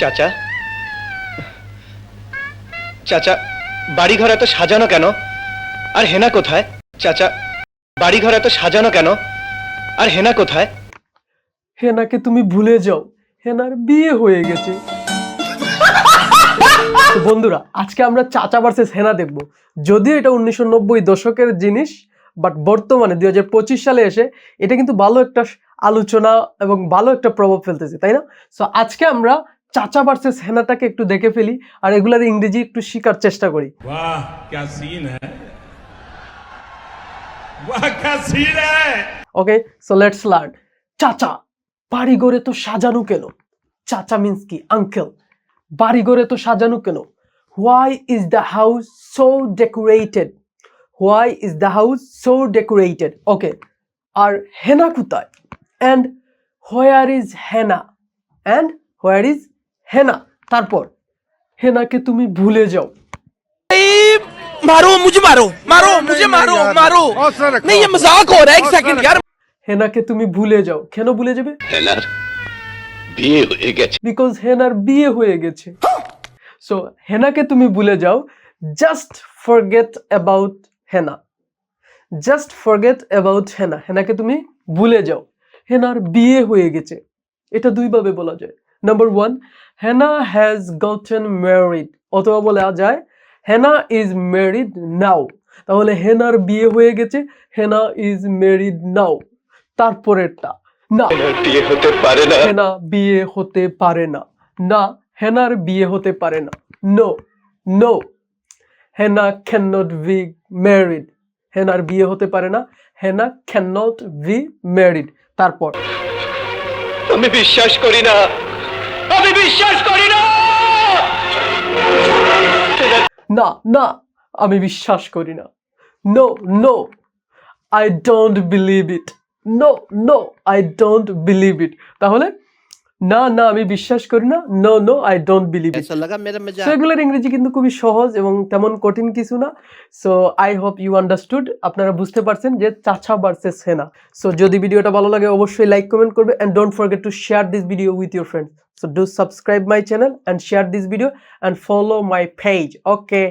চাচা। চাচা, বাড়িঘর এত সাজানো কেন? আর হেনা কোথায়? চাচা, বাড়িঘর এত সাজানো কেন? আর হেনা কোথায়? হেনাকে তুমি ভুলে যাও। হেনার বিয়ে হয়ে গেছে। বন্ধুরা, আজকে আমরা চাচা ভার্সেস হেনা দেখব। যদিও এটা উনিশশো নব্বই দশকের জিনিস বাট বর্তমানে দুই হাজার পঁচিশ সালে এসে এটা কিন্তু ভালো একটা আলোচনা এবং ভালো একটা প্রভাব ফেলতেছে, তাই না? সো আজকে আমরা চাচা ভার্সেস হেনাটাকে একটু দেখে ফেলি আর এগুলার ইংরেজি একটু শিকার চেষ্টা করি। বাহ ক্যা সিন হ্যায়। বাহ ক্যা সিন হ্যায়। ওকে সো লেটস লার্ন চাচা বাড়িঘরে তো সাজানো কেন? চাচা মিন্স কি? আঙ্কেল বাড়িঘরে তো সাজানো কেন? Why is the house so decorated why is the house so decorated okay আর হেনা কোথায়? And where is Hena? And where is হেনা তারপর হেনাকে তুমি ভুলে যাও मारो मुझे मारो मारो मुझे मारो मारो नहीं ये मजाक हो रहा है एक सेकंड यार হেনাকে তুমি ভুলে যাও কেন ভুলে যাবে হেনার বিয়ে হয়ে গেছে বিকজ হেনার বিয়ে হয়ে গেছে সো হেনাকে তুমি ভুলে যাও just forget about Hena just forget about Hena Hena তুমি ভুলে যাও হেনার বিয়ে হয়ে গেছে এটা দুইভাবে বলা যায় Number one Hena has gotten married অথবা বলা যায় হেনা ইজ ম্যারিড নাও তাহলে হেনার বিয়ে হয়ে গেছে হেনা ইজ ম্যারিড নাও তারপরেরটা না। বিয়ে হতে পারে না। হেনা বিয়ে হতে পারে না। না হেনার বিয়ে হতে পারে না। No no Hena can not be married হেনার বিয়ে হতে পারে না Hena can not be married তারপর। আমি বিশ্বাস করি না। আমি বিশ্বাস করি না। না না, আমি বিশ্বাস করি না। No no I don't believe it no no I don't believe it তাহলে না না আমি বিশ্বাস করি না। No no I don't believe so এগুলোর ইংরেজি কিন্তু খুবই সহজ এবং তেমন কঠিন কিছু না। So I hope you understood আপনারা বুঝতে পারছেন যে চাচা ভার্সেস হেনা। সো যদি ভিডিওটা ভালো লাগে অবশ্যই লাইক কমেন্ট করবে and don't forget to share this video with your friend so do subscribe my channel and share this video and follow my page okay